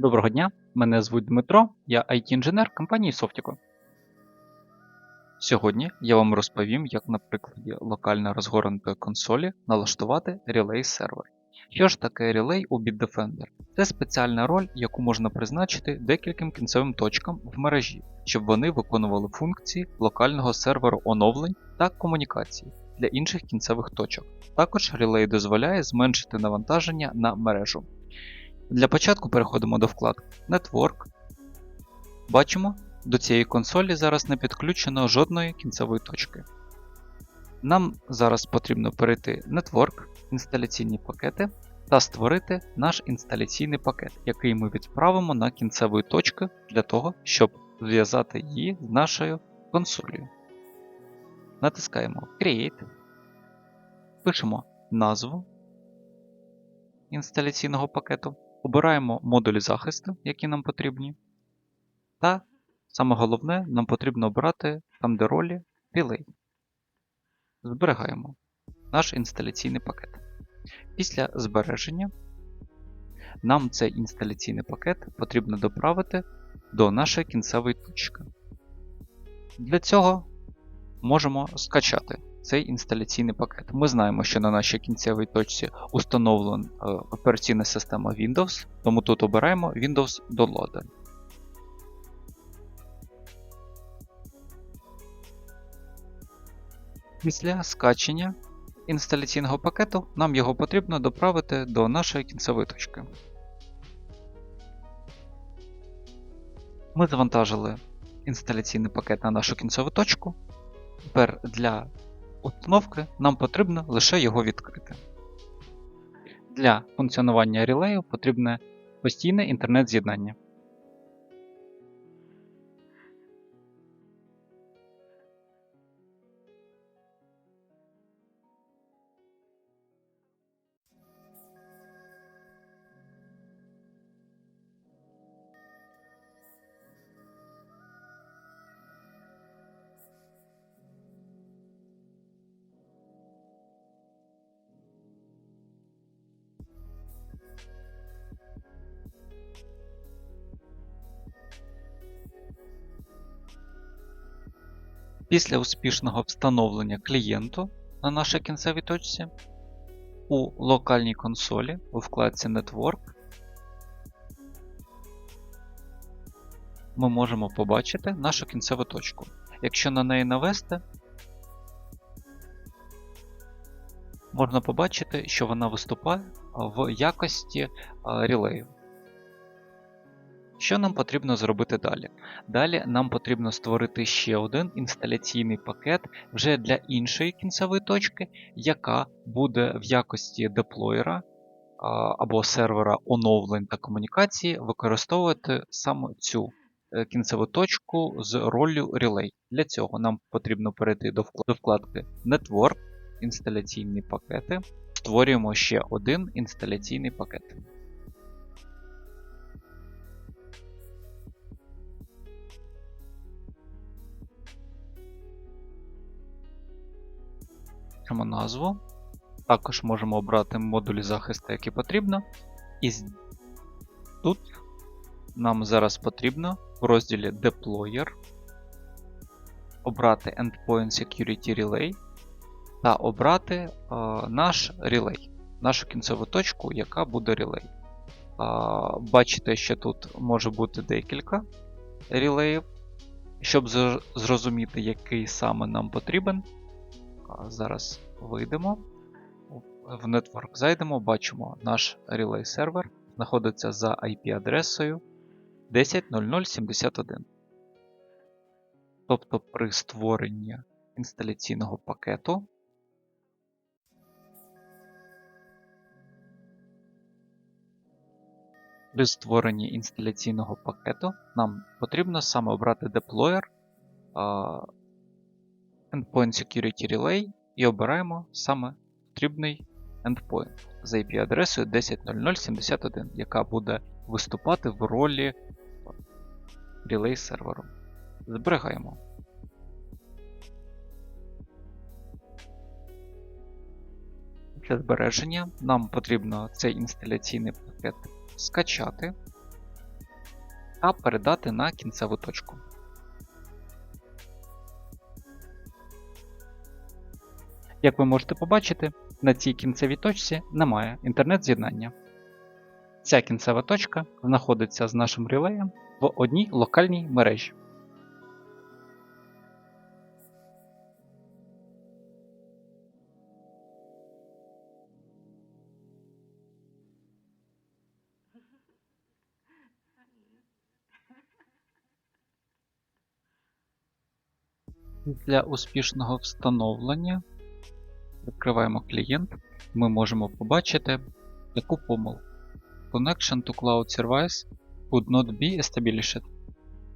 Доброго дня, мене звуть Дмитро, я IT-інженер компанії Softico. Сьогодні я вам розповім, як на прикладі локально розгорнутої консолі налаштувати релей сервер. Що ж таке релей у Bitdefender? Це спеціальна роль, яку можна призначити декільком кінцевим точкам в мережі, щоб вони виконували функції локального серверу оновлень та комунікації для інших кінцевих точок. Також релей дозволяє зменшити навантаження на мережу. Для початку переходимо до вкладки Network. Бачимо, до цієї консолі зараз не підключено жодної кінцевої точки. Нам зараз потрібно перейти Network, інсталяційні пакети та створити наш інсталяційний пакет, який ми відправимо на кінцевої точки для того, щоб зв'язати її з нашою консолью. Натискаємо Create, пишемо назву інсталяційного пакету. Обираємо модулі захисту, які нам потрібні. Та саме головне, нам потрібно обрати там, де ролі Relay. Зберігаємо наш інсталяційний пакет. Після збереження нам цей інсталяційний пакет потрібно доправити до нашої кінцевої точки. Для цього можемо скачати цей інсталяційний пакет. Ми знаємо, що на нашій кінцевій точці установлена е, операційна система Windows, тому тут обираємо Windows Downloader. Після скачення інсталяційного пакету нам його потрібно доправити до нашої кінцевої точки. Ми завантажили інсталяційний пакет на нашу кінцеву точку. Тепер для установки нам потрібно лише його відкрити. Для функціонування релею потрібне постійне інтернет-з'єднання. Після успішного встановлення клієнту на нашій кінцевій точці у локальній консолі у вкладці Network ми можемо побачити нашу кінцеву точку. Якщо на неї навести, можна побачити, що вона виступає в якості релею. Що нам потрібно зробити далі? Далі нам потрібно створити ще один інсталяційний пакет вже для іншої кінцевої точки, яка буде в якості деплоєра або сервера оновлень та комунікації використовувати саме цю е, кінцеву точку з роллю Relay. Для цього нам потрібно перейти до вкладки Network, інсталяційні пакети. Створюємо ще один інсталяційний пакет. Пишемо назву. Також можемо обрати модулі захисту, які потрібно. І тут нам зараз потрібно в розділі Deployer обрати Endpoint Security Relay та обрати е, наш релей, нашу кінцеву точку, яка буде релей. Бачите, що тут може бути декілька релеїв. Щоб зрозуміти, який саме нам потрібен, Зараз вийдемо в Network, зайдемо, бачимо, наш релей сервер знаходиться за IP-адресою 10.0071. Тобто при створенні інсталяційного пакету при створенні інсталяційного пакету нам потрібно саме обрати деплоєр Endpoint Security Relay і обираємо саме потрібний endpoint з IP-адресою 10.0071, яка буде виступати в ролі релей серверу. Зберігаємо. Для збереження нам потрібно цей інсталяційний пакет скачати. та передати на кінцеву точку. Як ви можете побачити, на цій кінцевій точці немає інтернет-з'єднання. Ця кінцева точка знаходиться з нашим релеєм в одній локальній мережі. Для успішного встановлення відкриваємо клієнт, ми можемо побачити таку помилку. Connection to Cloud Service could not be established.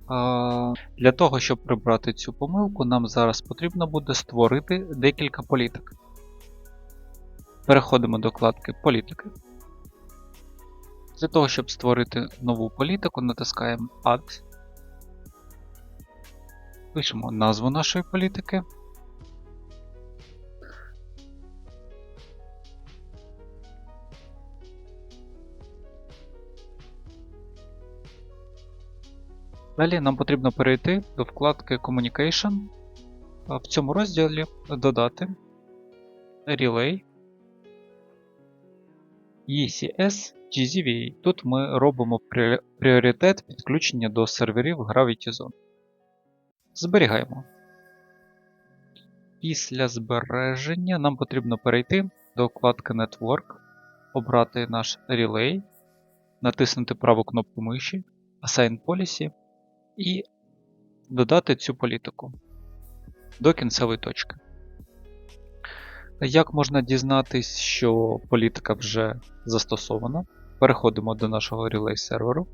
А, Для того, щоб прибрати цю помилку, нам зараз потрібно буде створити декілька політик. Переходимо до вкладки Політики. Для того, щоб створити нову політику, натискаємо Add. Пишемо назву нашої політики. Далі нам потрібно перейти до вкладки Communication. В цьому розділі додати Relay ECS GZVA. Тут ми робимо пріоритет підключення до серверів Gravity Zone. Зберігаємо. Після збереження нам потрібно перейти до вкладки Network, обрати наш Relay, натиснути праву кнопку миші, Assign Policy і додати цю політику до кінцевої точки. Як можна дізнатись, що політика вже застосована? Переходимо до нашого релей серверу.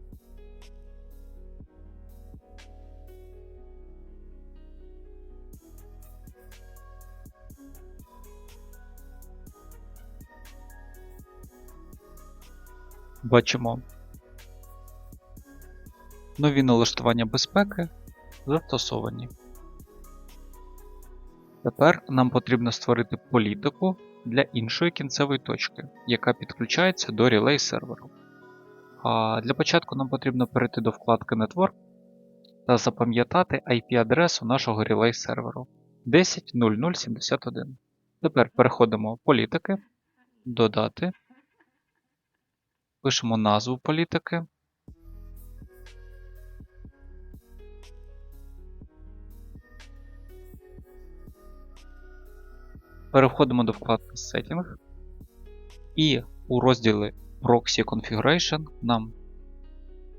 Бачимо нові налаштування безпеки застосовані. Тепер нам потрібно створити політику для іншої кінцевої точки, яка підключається до релей серверу. А Для початку нам потрібно перейти до вкладки Network та запам'ятати IP-адресу нашого релей серверу 10.0071. Тепер переходимо в політики, додати, пишемо назву політики. Переходимо до вкладки Setting. І у розділі Proxy Configuration нам,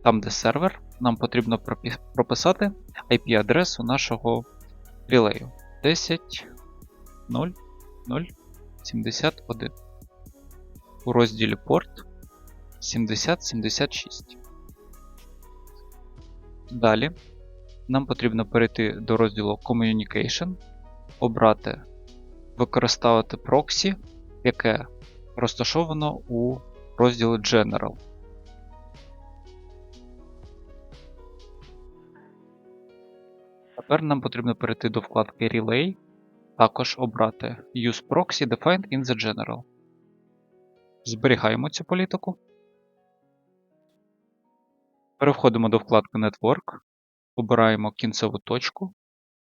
там де сервер, нам потрібно прописати IP-адресу нашого релею 10.0.0.71. У розділі Port 7076. Далі нам потрібно перейти до розділу Communication, обрати використовувати проксі, яке розташовано у розділі General. Тепер нам потрібно перейти до вкладки Relay, також обрати Use Proxy Defined in the General. Зберігаємо цю політику. Переходимо до вкладки Network, обираємо кінцеву точку,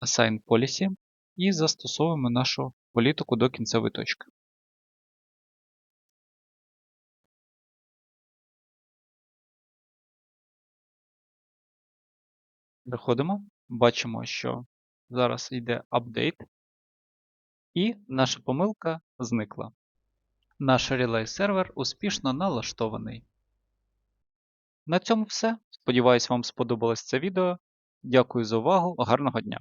Assign Policy і застосовуємо нашу політику до кінцевої точки. Переходимо, бачимо, що зараз йде апдейт, і наша помилка зникла. Наш релей сервер успішно налаштований. На цьому все. Сподіваюсь, вам сподобалось це відео. Дякую за увагу, гарного дня!